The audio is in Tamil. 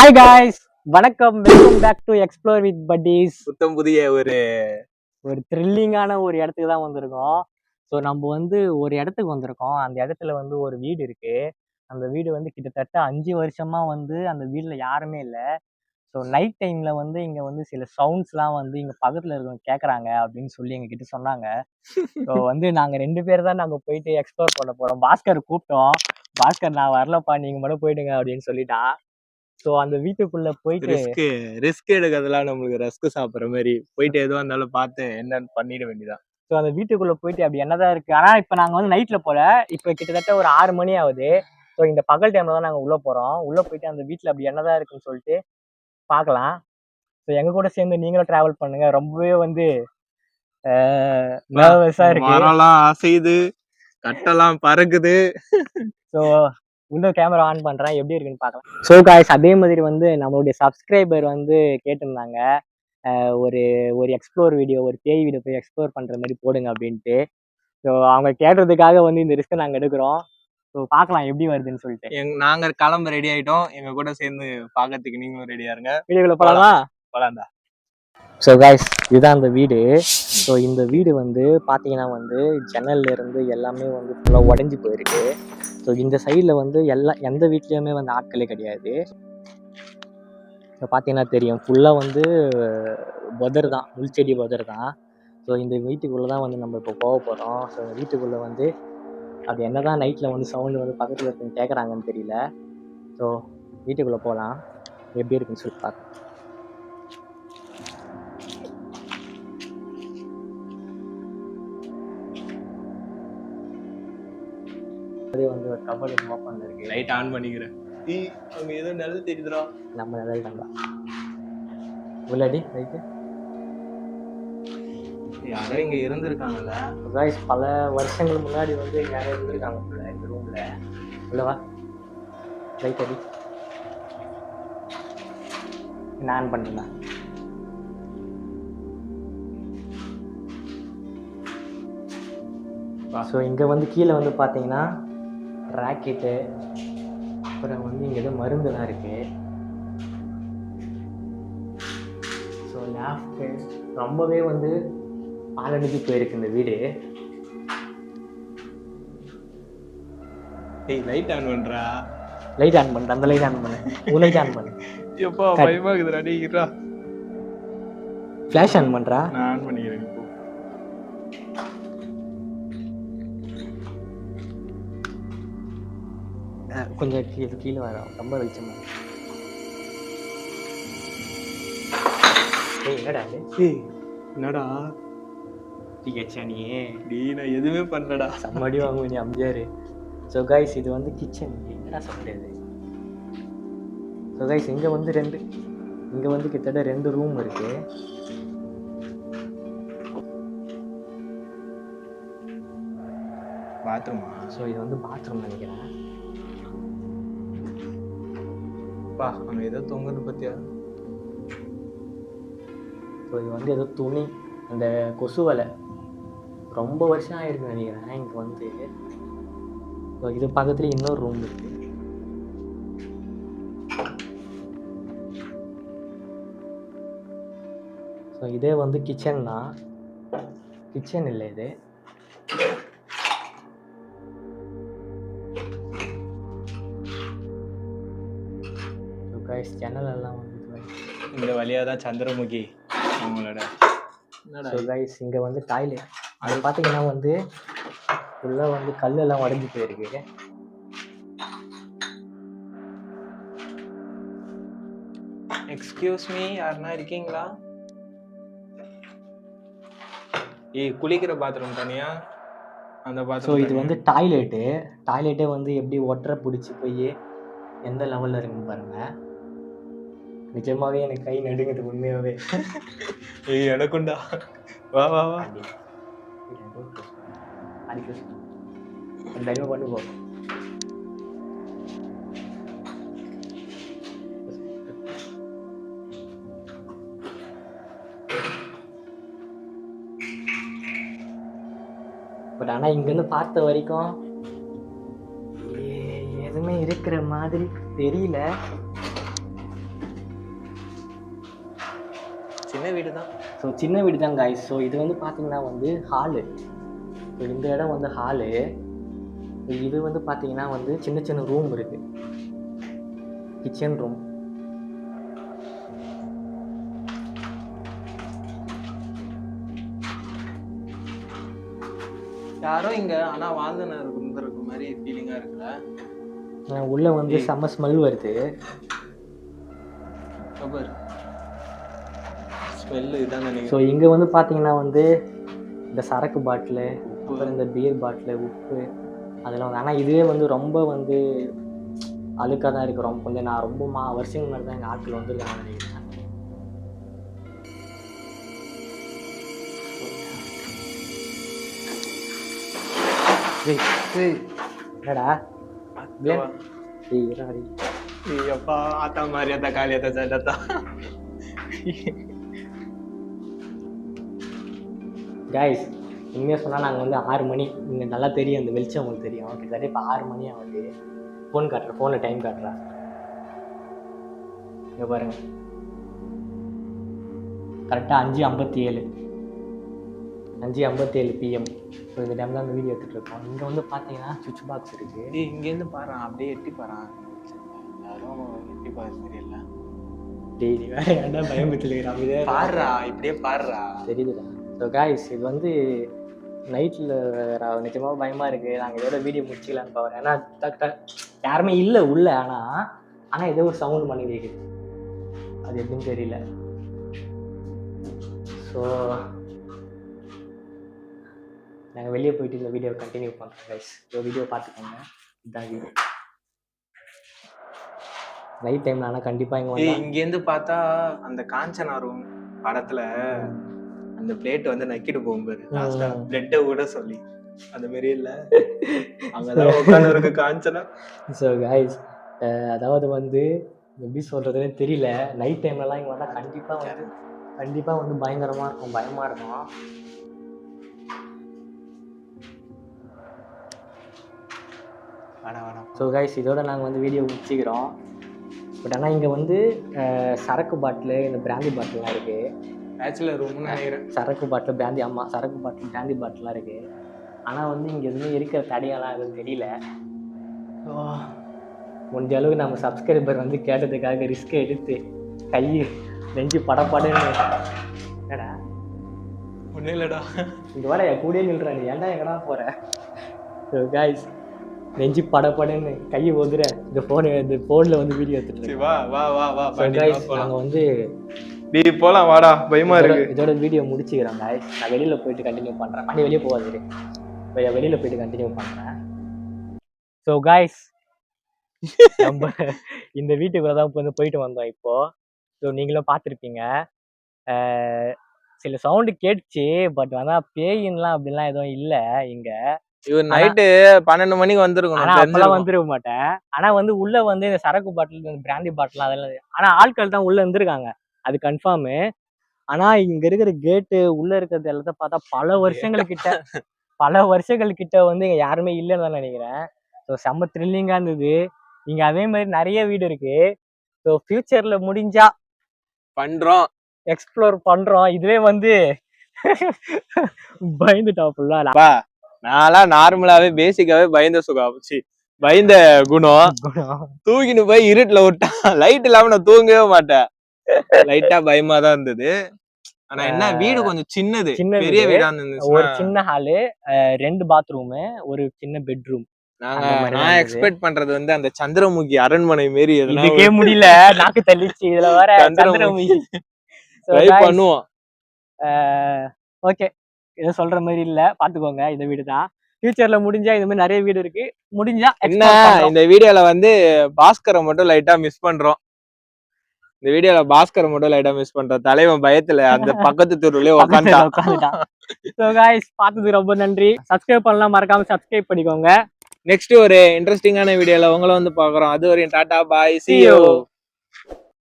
ஹாய் காய்ஸ் வணக்கம். Welcome back to explore with buddies புத்தம் புதிய ஒரு ஒரு த்ரில்லிங்கான ஒரு இடத்துக்கு தான் வந்திருக்கோம். ஸோ நம்ம வந்து ஒரு இடத்துக்கு வந்திருக்கோம். அந்த இடத்துல வந்து ஒரு வீடு இருக்கு. அந்த வீடு வந்து கிட்டத்தட்ட அஞ்சு வருஷமா வந்து அந்த வீட்டில் யாருமே இல்லை. ஸோ நைட் டைம்ல வந்து இங்க வந்து சில சவுண்ட்ஸ்லாம் வந்து இங்க பக்கத்துல இருக்கவங்க கேட்குறாங்க அப்படின்னு சொல்லி எங்ககிட்ட சொன்னாங்க. ஸோ வந்து நாங்க ரெண்டு பேர் தான் நாங்க போயிட்டு எக்ஸ்ப்ளோர் பண்ண போறோம். பாஸ்கர் கூப்பிட்டோம். பாஸ்கர் நான் வரலப்பா. நீங்க மட்டும் போயிடுங்க அப்படின்னு சொல்லிட்டான். ஸோ அந்த வீட்டுக்குள்ள போயிட்டு ரிஸ்க் ரிஸ்க் எடுக்கிறதுலாம் நம்மளுக்கு ரஸ்க் சாப்பிடுற மாதிரி போயிட்டு எதுவா இருந்தாலும் பார்த்து என்னன்னு பண்ணிட வேண்டியதான் ஸோ அந்த வீட்டுக்குள்ள போயிட்டு அப்படி என்னதான் இருக்கு? ஆனா இப்போ நாங்க வந்து நைட்ல போல. இப்போ கிட்டத்தட்ட ஒரு ஆறு மணி ஆகுது. ஸோ இந்த பகல் டைம்ல தான் நாங்க உள்ள போறோம். உள்ள போயிட்டு அந்த வீட்ல அப்படி என்னதான் இருக்குன்னு சொல்லிட்டு பார்க்கலாம். ஸோ எங்க கூட சேர்ந்து நீங்களும் டிராவல் பண்ணுங்க. ரொம்பவே வந்து நர்வஸா இருக்கு. மரம்லாம் அசையுது கட்டெல்லாம் பறக்குது. ஸோ உள்ள கேமரா ஆன் பண்றேன். எப்படி இருக்குன்னு பார்க்கலாம். ஸோ காய்ஸ் அதே மாதிரி வந்து நம்மளுடைய சப்ஸ்கிரைபர் வந்து கேட்டிருந்தாங்க. ஒரு ஒரு எக்ஸ்ப்ளோர் வீடியோ ஒரு பேய் வீடியோ போய் எக்ஸ்ப்ளோர் பண்ற மாதிரி போடுங்க அப்படின்ட்டு. ஸோ அவங்க கேட்டதுக்காக வந்து இந்த ரிஸ்க்கை நாங்கள் எடுக்கிறோம். ஸோ பார்க்கலாம் எப்படி வருதுன்னு சொல்லிட்டு. எங் நாங்க கிளம்ப ரெடி ஆயிட்டோம். எங்க கூட சேர்ந்து பார்க்கறதுக்கு நீங்களும் ரெடியா இருங்க. வீடியோக்குள்ள போகலாமா போலாம்டா ஸோ காய்ஸ் இதுதான் அந்த வீடு. ஸோ இந்த வீடு வந்து பார்த்தீங்கன்னா வந்து ஜன்னல்ல இருந்து எல்லாமே வந்து ஃபுல்லாக உடஞ்சி போயிருக்கு. ஸோ இந்த சைடில் வந்து எல்லா எந்த வீட்லேயுமே வந்து ஆட்களே கிடையாது. ஸோ பார்த்தீங்கன்னா தெரியும். ஃபுல்லாக வந்து புதர் தான். முள்செடி புதர் தான். ஸோ இந்த வீட்டுக்குள்ளே தான் வந்து நம்ம இப்போ போக போகிறோம் ஸோ இந்த வீட்டுக்குள்ளே வந்து அது என்ன தான் நைட்டில் வந்து சவுண்டு வந்து பக்கத்தில் இருக்குன்னு கேட்குறாங்கன்னு தெரியல. ஸோ வீட்டுக்குள்ளே போகலாம் எப்படி இருக்குன்னு சொல்லி பார்க்கலாம் அதே வந்து ஒரு கபடி ஓப்பன் இருக்கு லைட் ஆன் பண்ணிக்கிறேன். ஈ அங்க ஏதோ நல்லது தெரியுதுடா. நம்ம நிழல் தாங்க உள்ளடி ரைட்டு யாரோ இங்க இருந்திருக்காங்கல்ல? காய்ஸ் பல வருஷங்கள் முன்னாடி வந்து யாரும் இருந்திருக்காங்க உள்ள இந்த ரூம்ல உள்ளவா லைட் அடி. நான் பண்ணுறேன் ஸோ இங்கே வந்து கீழே வந்து பார்த்தீங்கன்னா ராக்கெட்டு அப்புறம் வந்து இங்கே ஏதோ மருந்துலாம் இருக்கு. ஸோ லேஃப்ட்டு ரொம்பவே வந்து பாலடைஞ்சு போயிருக்கு இந்த வீடு. ஏய் லைட் ஆன் பண்றா? லைட் ஆன் பண்ணுறேன் அந்த லைட் ஆன் பண்ணு. உன் லைட் ஆன் பண்ணு. எப்பா பயமா இருக்குதுடா டேய் இருடா. ஃப்ளாஷ் ஆன் பண்ணுறா நான் ஆன் பண்ணிக்கிறேன் கொஞ்சம் கீழே கீழே வரும். ரொம்ப வெளிச்சமா. ஏய் என்னடா ஏய் என்னடா? நீ டேய் நான் எதுவுமே பண்ணலடா. செம்மடி வாங்குவேன் நீ அம்ஜியாரு ஸோ கைஸ் இது வந்து கிச்சன் என்னடா சாப்பிடுறது ஸோ கைஸ் இங்கே வந்து ரெண்டு இங்கே வந்து கிட்டத்தட்ட ரெண்டு ரூம் இருக்கு. பாத்ரூமா ஸோ இது வந்து பாத்ரூம் நினைக்கிறேன். பா அங்கே ஏதோ தொங்குது பத்தியா? ஸோ இது வந்து ஏதோ துணி அந்த கொசு வலை. ரொம்ப வருஷம் ஆயிருக்கு நினைக்கிறேன் இங்கே வந்து. ஸோ இது பக்கத்துல இன்னொரு ரூம் இருக்கு. ஸோ இதே வந்து கிச்சன்னா கிச்சன் இல்லை இது. கைஸ் ஜன்னல் எல்லாம் வந்து இந்த வழியா தான் சந்திரமுகி அவங்களோட. என்னடா? ஸோ கைஸ் இங்கே வந்து டாய்லெட் அது பார்த்தீங்கன்னா வந்து ஃபுல்லாக வந்து கல்லெல்லாம் உடஞ்சி போயிருக்கு. எக்ஸ்கியூஸ் மீ யாருன்னா இருக்கீங்களா? ஏய் குளிக்கிற பாத்ரூம் தனியா? அந்த ஸோ பாத்ரூம் இது வந்து டாய்லெட்டு டாய்லெட்டே வந்து எப்படி ஒட்டரை பிடிச்சி போய் எந்த லெவலில் இருக்குன்னு பாருங்க. நிஜமாவே எனக்கு கை நடுங்குது உண்மையாகவே ஏய் எனக்குண்டா. வா வா வா. தயவு பண்ணு போ. பட் ஆனால் இங்கேருந்து பார்த்த வரைக்கும் எதுவுமே இருக்கிற மாதிரி தெரியல. சின்ன வீடு தான் ஸோ சின்ன வீடு தான் காய்ஸ் ஸோ இது வந்து பார்த்தீங்கன்னா வந்து ஹாலு ஸோ இந்த இடம் வந்து ஹாலு இது வந்து பார்த்தீங்கன்னா வந்து சின்ன சின்ன ரூம் இருக்கு. கிச்சன் ரூம் யாரோ இங்க ஆனா வாழ்ந்துன இருக்க மாதிரி ஃபீலிங்கா இருக்குல்ல? உள்ள வந்து செம்ம ஸ்மெல் வருது. ஸ்மெல்லு இதான் ஸோ இங்கே வந்து பார்த்தீங்கன்னா வந்து இந்த சரக்கு பாட்டிலு அப்புறம் இந்த பியர் பாட்டிலு உப்பு அதெல்லாம் வந்து ஆனால் இதுவே வந்து ரொம்ப வந்து அழுக்காக தான் இருக்கு. ரொம்ப கொஞ்சம் நான் ரொம்ப மா வருஷங்கள் முன்னாடி தான் எங்கள் ஆட்கள் வந்துருக்காங்க நினைக்கிறேன். என்னடா. ஏய் அப்பா ஆத்தா மாதிரி அத்தா காளி காய்ஸ் உண்மையாக சொன்னால் நாங்கள் வந்து ஆறு மணி இங்கே நல்லா தெரியும் அந்த வெளிச்சம் உங்களுக்கு தெரியும். கிட்டத்தட்ட இப்போ ஆறு மணி ஆகுது. ஃபோன் காட்டுறேன் ஃபோனில் டைம் காட்டுறேன். இங்கே பாருங்க. கரெக்டாக அஞ்சு ஐம்பத்தி ஏழு அஞ்சு ஐம்பத்தி ஏழு பிஎம் ஸோ இந்த டைம் தான் அந்த வீடியோ எடுத்துகிட்டு இருக்கோம். இங்கே வந்து பார்த்தீங்கன்னா சுவிட்ச் பாக்ஸ் இருக்குது இங்கேருந்து பாரு அப்படியே எட்டி பாரு யாரும் எட்டி பாரு தெரியல டெய்லி வேறு ஏன்டா இதே பாருடா இப்படியே பாருடா. தெரியுதுடா. ஸோ காய்ஸ் இது வந்து நைட்டில் நிஜமாக பயமாக இருக்குது நாங்கள் இதோட வீடியோ முடிச்சிக்கலான்னு பார்க்குறோம் ஏன்னா டக் யாருமே இல்லை உள்ள. ஆனால் ஆனால் ஏதோ ஒரு சவுண்ட் பண்ணி கேட்குது அது எப்படின்னு தெரியல. ஸோ நாங்கள் வெளியே போயிட்டு இந்த வீடியோ கண்டினியூ பண்ணுறோம் கைஸ் இந்த வீடியோ பார்த்துக்கோங்க. இதான் வீடியோ நைட் டைமில் ஆனால் கண்டிப்பாக இங்கே இங்கேருந்து பார்த்தா அந்த காஞ்சனா ரூம் படத்துல அந்த பிளேட் வந்து நக்கிட்டு போகும் பாரு லாஸ்டா. பிளட்டை கூட சொல்லி. அந்த மாதிரி இல்ல. அங்கதான் உட்காந்து இருக்கு காஞ்சனா ஸோ காய்ஸ் அதாவது வந்து எப்படி சொல்கிறதுனே தெரியல. நைட் டைம்லலாம் இங்கே வந்தால் கண்டிப்பாக வந்து கண்டிப்பாக வந்து பயங்கரமாக இருக்கும். பயமாக இருக்கும். ஸோ கைஸ் இதோட நாங்கள் வந்து வீடியோ முடிச்சுக்கிறோம். பட் ஆனால் இங்கே வந்து சரக்கு பாட்டிலு இந்த பிராந்தி பாட்டில்லாம் இருக்குது பேச்சுலர் ரூம்னு நினைக்கிறேன். சரக்கு பாட்டில் பிராந்தி ஆமாம் சரக்கு பாட்டில் பிராந்தி பாட்டிலாம் இருக்குது ஆனால் வந்து இங்கே எதுவுமே இருக்கிற தடையெல்லாம் எதுவும் தெரியல. முடிஞ்ச அளவுக்கு நம்ம சப்ஸ்கிரைபர் வந்து கேட்டதுக்காக ரிஸ்க் எடுத்து கை நெஞ்சு படப்படன்னு. என்னடா? ஒன்றும் இல்லடா. இந்த வாட என் கூடயே நீ. ஏன்டா எங்கடா போற? ஸோ காய்ஸ் நெஞ்சு படப்படன்னு கையை ஒதுற இந்த ஃபோனு இந்த ஃபோனில் வந்து வீடியோ எடுத்துட்டு வா வா வா வா காய்ஸ் நாங்கள் வந்து டேய் போலாம் வாடா. பயமா இதோட இருக்கு. இதோட வீடியோ முடிச்சுக்கிறேன் காய்ஸ் நான் வெளியில் போயிட்டு கண்டினியூ பண்ணுறேன் பண்ணி வெளியே போகாது வெளியில் போயிட்டு கண்டினியூ பண்ணுறேன் ஸோ காய்ஸ் நம்ம இந்த வீட்டுக்குள்ள தான் வந்து போயிட்டு வந்தோம் இப்போ. ஸோ நீங்களும் பார்த்துருப்பீங்க. சில சவுண்டு கேட்டுச்சு பட் ஆனால் பேயின்லாம் அப்படிலாம் எதுவும் இல்லை இங்கே. இவர் நைட்டு பன்னெண்டு மணிக்கு வந்திருக்கணும் ஆனா அப்பெல்லாம். வந்துருக்க மாட்டேன். ஆனா வந்து உள்ள வந்து இந்த சரக்கு பாட்டில் இந்த பிராந்தி பாட்டில் அதெல்லாம் இருக்கு. ஆனா ஆட்கள் தான் உள்ள இருந்திருக்காங்க. அது கன்ஃபார்மு ஆனா இங்க இருக்கிற கேட்டு உள்ள இருக்கிறது எல்லாத்தையும் பார்த்தா பல வருஷங்கள் கிட்ட பல வருஷங்கள் கிட்ட வந்து இங்க யாருமே இல்லைன்னு தான் நினைக்கிறேன். ஸோ செம்ம த்ரில்லிங்கா இருந்தது. இங்க அதே மாதிரி நிறைய வீடு இருக்கு. ஸோ ஃபியூச்சர்ல முடிஞ்சா பண்றோம். எக்ஸ்ப்ளோர் பண்றோம். இதுவே வந்து பயந்துட்டோம் ஃபுல்லா பா நான்லாம் நார்மலாவே பேசிக்காவே பயந்த சுகாச்சி பயந்த குணம். தூக்கின்னு போய் இருட்டுல விட்டான் லைட் இல்லாம நான் தூங்கவே மாட்டேன். லைட்டா பயமா தான் இருந்தது. ஆனா என்ன வீடு கொஞ்சம் சின்னது. சின்ன பெரிய வீடு. வீடா ஒரு சின்ன ஹாலு ரெண்டு பாத்ரூமு ஒரு சின்ன பெட்ரூம். நாங்க நான் இருந்தது. எக்ஸ்பெக்ட் பண்றது வந்து அந்த சந்திரமுகி அரண்மனை மாரி இதுக்கே முடியல. நாக்கு தள்ளிச்சு இதுல வேற சந்திரமுகி. ட்ரை பண்ணுவோம். okay. எதுவும் சொல்ற மாதிரி இல்ல. பாத்துக்கோங்க இந்த வீடு தான். ஃபியூச்சர்ல முடிஞ்சா இந்த மாதிரி நிறைய வீடு இருக்கு. முடிஞ்சா என்ன. இந்த வீடியோல வந்து பாஸ்கரை மட்டும் லைட்டா மிஸ் பண்றோம். இந்த வீடியோல பாஸ்கரை மட்டும் லைட்டா மிஸ் பண்றோம் தலைவன் பயத்துல அந்த பக்கத்து தெருவுலயே உட்காந்துட்டான் ஸோ காய்ஸ் பார்த்ததுக்கு ரொம்ப நன்றி. சப்ஸ்கிரைப் பண்ணலாம் மறக்காம சப்ஸ்கிரைப் பண்ணிக்கோங்க. நெக்ஸ்ட் ஒரு இன்ட்ரெஸ்டிங்கான வீடியோல உங்களை வந்து பாக்குறோம் அது வரையும் tata bye see See you. You